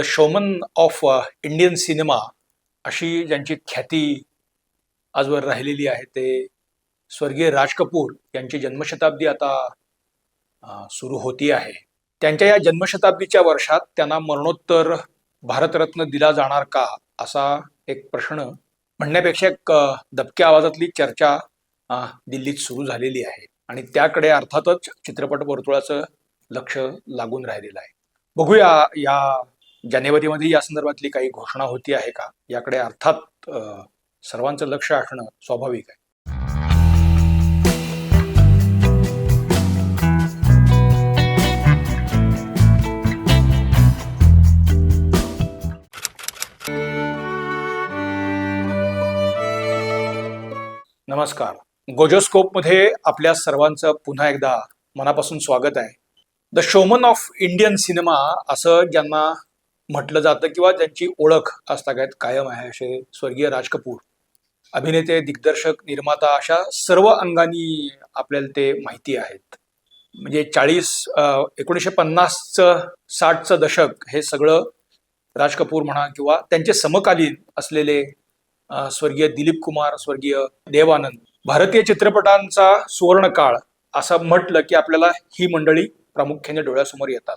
The showman of Indian cinema अशी ज्यांची ख्याती आजवर राहिलेली आहे ते स्वर्गीय राज कपूर यांची जन्मशताब्दी आता सुरू होती आहे. त्यांच्या या जन्मशताब्दीच्या वर्षात त्यांना मरणोत्तर भारतरत्न दिला जाणार का असा एक प्रश्न म्हणण्यापेक्षा एक दबक्या आवाजातली चर्चा दिल्लीत सुरू झालेली आहे. आणि त्याकडे अर्थातच चित्रपट वर्तुळाचं लक्ष लागून राहिलेलं आहे. बघूया या जानेवारीमध्ये या संदर्भातली काही घोषणा होती आहे का? याकडे अर्थात सर्वांचं लक्ष असणं स्वाभाविक आहे. नमस्कार. गोजोस्कोपमध्ये आपल्या सर्वांचं पुन्हा एकदा मनापासून स्वागत आहे. The showman of Indian cinema असं ज्यांना म्हटलं जातं किंवा ज्यांची ओळख आजतागायत कायम आहे असे स्वर्गीय राज कपूर. अभिनेते दिग्दर्शक निर्माता अशा सर्व अंगानी आपल्याला ते माहिती आहेत. म्हणजे चाळीस एकोणीसशे पन्नासचं साठचं दशक हे सगळं राज कपूर म्हणा किंवा त्यांचे समकालीन असलेले स्वर्गीय दिलीप कुमार स्वर्गीय देवानंद भारतीय चित्रपटांचा सुवर्ण काळ असं म्हटलं की आपल्याला ही मंडळी प्रामुख्याने डोळ्यासमोर येतात.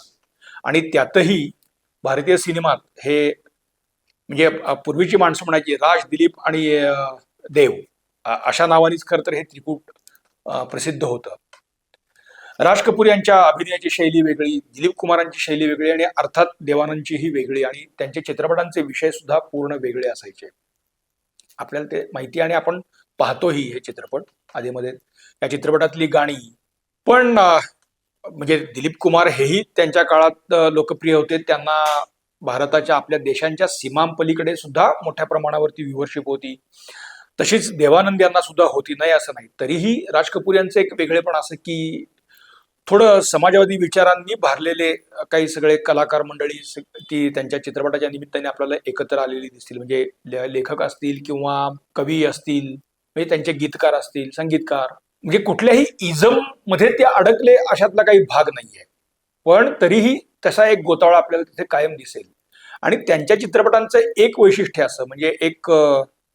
आणि त्यातही भारतीय सिनेमात हे म्हणजे पूर्वीची माणसं म्हणायची राज दिलीप आणि देव अशा नावानेच खरं तर हे त्रिकूट प्रसिद्ध होतं. राज कपूर यांच्या अभिनयाची शैली वेगळी दिलीप कुमारांची शैली वेगळी आणि अर्थात देवानंदचीही वेगळी आणि त्यांच्या चित्रपटांचे विषय सुद्धा पूर्ण वेगळे असायचे. आपल्याला ते माहिती आणि आपण पाहतोही हे चित्रपट आधीमध्ये. या चित्रपटातली गाणी. पण म्हणजे दिलीप कुमार हेही त्यांच्या काळात लोकप्रिय होते. त्यांना भारताच्या आपल्या देशांच्या सीमांपलीकडे सुद्धा मोठ्या प्रमाणावरती व्ह्युअरशिप होती. तशीच देवानंद यांना सुद्धा होती नाही असं नाही. तरीही राज कपूर यांचं एक वेगळेपण असं की थोडं समाजवादी विचारांनी भारलेले काही सगळे कलाकार मंडळी ती त्यांच्या चित्रपटाच्या निमित्ताने आपल्याला एकत्र आलेली दिसतील. म्हणजे ले- लेखक असतील किंवा कवी असतील म्हणजे त्यांचे गीतकार असतील संगीतकार. म्हणजे कुठल्याही इझममध्ये ते अडकले अशातला काही भाग नाहीये. पण तरीही तसा एक गोतावळा आपल्याला तिथे कायम दिसेल. आणि त्यांच्या चित्रपटांचं एक वैशिष्ट्य असं म्हणजे एक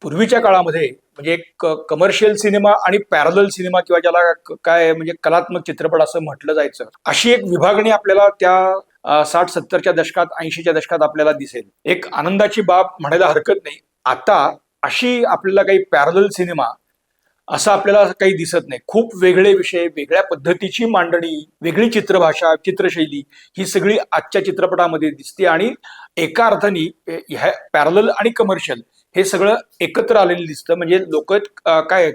पूर्वीच्या काळामध्ये म्हणजे एक कमर्शियल सिनेमा आणि पॅरल सिनेमा किंवा ज्याला काय म्हणजे कलात्मक चित्रपट असं म्हटलं जायचं अशी एक विभागणी आपल्याला त्या साठ सत्तरच्या दशकात ऐंशीच्या दशकात आपल्याला दिसेल. एक आनंदाची बाब म्हणायला हरकत नाही. आता अशी आपल्याला काही पॅरल सिनेमा असं आपल्याला काही दिसत नाही. खूप वेगळे विषय वेगळ्या पद्धतीची मांडणी वेगळी चित्रभाषा चित्रशैली ही सगळी आजच्या चित्रपटामध्ये दिसते आणि एका अर्थाने ह्या पॅरल आणि कमर्शियल हे सगळं एकत्र आलेलं दिसतं. म्हणजे लोक काय आहेत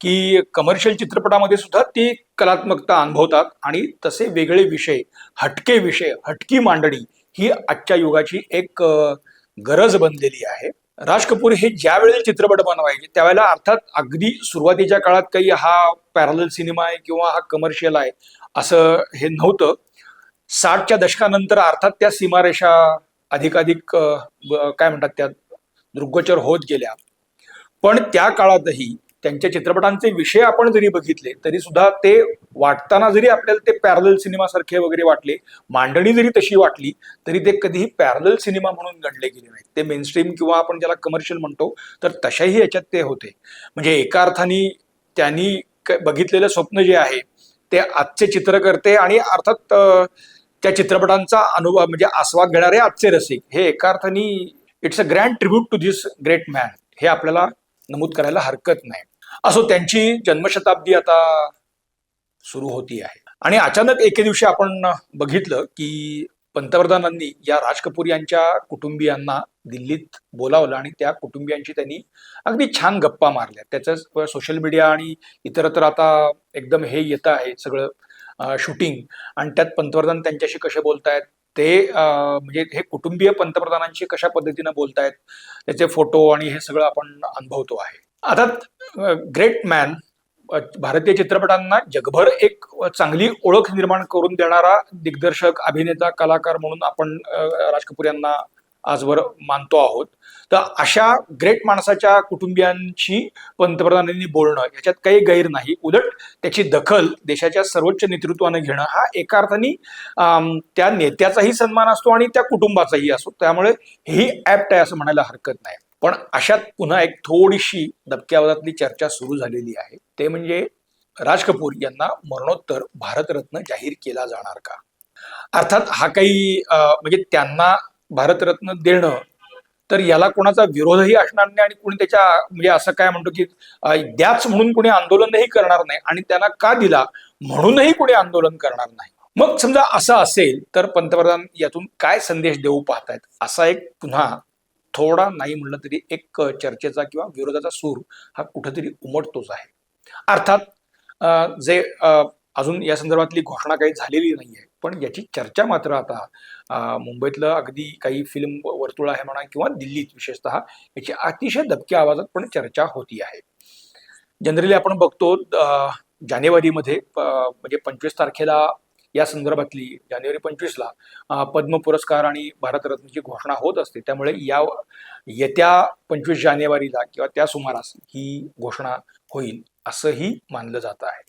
की कमर्शियल चित्रपटामध्ये सुद्धा ती कलात्मकता अनुभवतात आणि तसे वेगळे विषय हटके विषय हटकी मांडणी ही आजच्या युगाची एक गरज बनलेली आहे. राज कपूर हे ज्या वेळेला चित्रपट बनवायचे त्यावेळेला अर्थात अगदी सुरुवातीच्या काळात काही हा पॅरल सिनेमा आहे किंवा हा कमर्शियल आहे असं हे नव्हतं. साठच्या दशकानंतर अर्थात त्या सीमारेषा अधिकाधिक काय म्हणतात त्या दृग्गोचर होत गेल्या. पण त्या काळातही त्यांच्या चित्रपटांचे विषय आपण जरी बघितले तरी सुद्धा ते वाटताना जरी आपल्याला ते पॅरल सिनेमासारखे वगैरे वाटले मांडणी जरी तशी वाटली तरी ते कधीही पॅरल सिनेमा म्हणून गणले गेले नाहीत. ते मेनस्ट्रीम किंवा आपण ज्याला कमर्शियल म्हणतो तर तशाही याच्यात ते होते. म्हणजे एका अर्थाने त्यांनी बघितलेलं स्वप्न जे आहे ते आजचे चित्रकर्ते आणि अर्थात त्या चित्रपटांचा अनुभव म्हणजे आस्वाद घेणारे आजचे रसिक हे एका अर्थाने it's a grand tribute to this great man हे आपल्याला नमूद करायला हरकत नाही. असो त्यांची जन्मशताब्दी आता सुरू होती आहे. आणि अचानक एके दिवशी आपण बघितलं की पंतप्रधानांनी या राज कपूर यांच्या कुटुंबियांना दिल्लीत बोलावलं आणि त्या कुटुंबियांशी त्यांनी अगदी छान गप्पा मारल्या. त्याचं सोशल मीडिया आणि इतरत्र आता एकदम हे येतं आहे सगळं शूटिंग. आणि त्यात पंतप्रधान त्यांच्याशी कसे बोलतायत ते म्हणजे हे कुटुंबीय पंतप्रधानांशी कशा पद्धतीनं बोलतायत त्याचे फोटो आणि हे सगळं आपण अनुभवतो आहे. आता ग्रेट मॅन भारतीय चित्रपटांना जगभर एक चांगली ओळख निर्माण करून देणारा दिग्दर्शक अभिनेता कलाकार म्हणून आपण राज कपूर यांना आजवर मानतो आहोत. तर अशा ग्रेट माणसाच्या कुटुंबियांशी पंतप्रधानांनी बोलणं याच्यात काही गैर नाही. उलट त्याची दखल देशाच्या सर्वोच्च नेतृत्वानं घेणं हा एका अर्थाने त्या नेत्याचाही सन्मान असतो आणि त्या कुटुंबाचाही असतो. त्यामुळे ही ऍप्ट आहे असं म्हणायला हरकत नाही. पण अशात पुन्हा एक थोडीशी दबक्या चर्चा सुरू झालेली आहे. ते म्हणजे राज कपूर यांना मरणोत्तर भारतरत्न जाहीर केला जाणार का? अर्थात हा काही म्हणजे त्यांना भारतरत्न देणं तर याला कोणाचा विरोधही असणार नाही आणि कोणी त्याच्या म्हणजे असं काय म्हणतो की द्याच म्हणून कोणी आंदोलनही करणार नाही आणि त्यांना का दिला म्हणूनही कोणी आंदोलन करणार नाही. मग समजा असं असेल तर पंतप्रधान यातून काय संदेश देऊ पाहतायत? असा एक पुन्हा थोडा नाही म्हणलं तरी एक चर्चेचा किंवा विरोधाचा सूर हा कुठेतरी उमटतोच आहे. अर्थात जे अजून या संदर्भातली घोषणा काही झालेली नाही आहे पण याची चर्चा मात्र आता मुंबईतलं अगदी काही फिल्म वर्तुळ आहे म्हणा किंवा दिल्लीत विशेषतः याची अतिशय दबक्या आवाजात पण चर्चा होती आहे. जनरली आपण बघतो जानेवारीमध्ये म्हणजे पंचवीस तारखेला या संदर्भातली जानेवारी पंचवीसला पद्म पुरस्कार आणि भारतरत्नची घोषणा होत असते. त्यामुळे या येत्या पंचवीस जानेवारीला किंवा त्या सुमारास ही घोषणा होईल असंही मानलं जात आहे.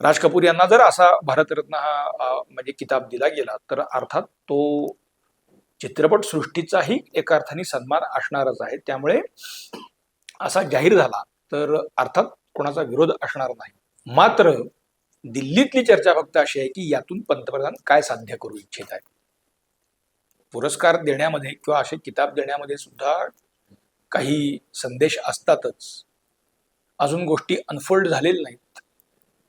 राज कपूर यांना जर असा भारतरत्न हा म्हणजे किताब दिला गेला तर अर्थात तो चित्रपट सृष्टीचाही एका अर्थाने सन्मान असणारच आहे. त्यामुळे असा जाहीर झाला तर अर्थात कोणाचा विरोध असणार नाही. मात्र दिल्लीतली चर्चा फक्त अशी आहे की यातून पंतप्रधान काय साध्य करू इच्छित आहेत? पुरस्कार देण्यामध्ये किंवा असे किताब देण्यामध्ये सुद्धा काही संदेश असतातच. अजून गोष्टी अनफोल्ड झालेल्या नाहीत.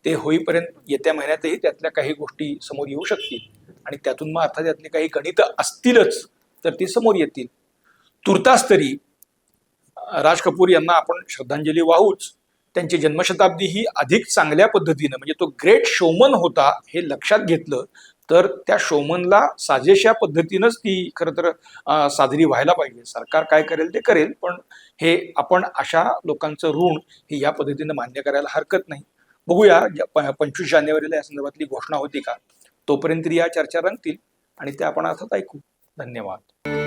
ते होईपर्यंत येत्या महिन्यातही त्यातल्या काही गोष्टी समोर येऊ शकतील. आणि त्यातून मग अर्थात त्यातली काही गणित असतीलच तर ती समोर येतील. तुर्तास तरी राज कपूर यांना आपण श्रद्धांजली वाहूच. त्यांची जन्मशताब्दी ही अधिक चांगल्या पद्धतीनं म्हणजे तो ग्रेट शोमन होता हे लक्षात घेतलं तर त्या शोमनला साजेशा पद्धतीनंच ती खरं तर साजरी व्हायला पाहिजे. सरकार काय करेल ते करेल पण हे आपण अशा लोकांचं ऋण हे या पद्धतीनं मान्य करायला हरकत नाही. बघूया पंचवीस जानेवारीला या संदर्भातली घोषणा होती का तोपर्यंत या चर्चा रंगतील आणि त्या आपण अर्थात ऐकू. धन्यवाद.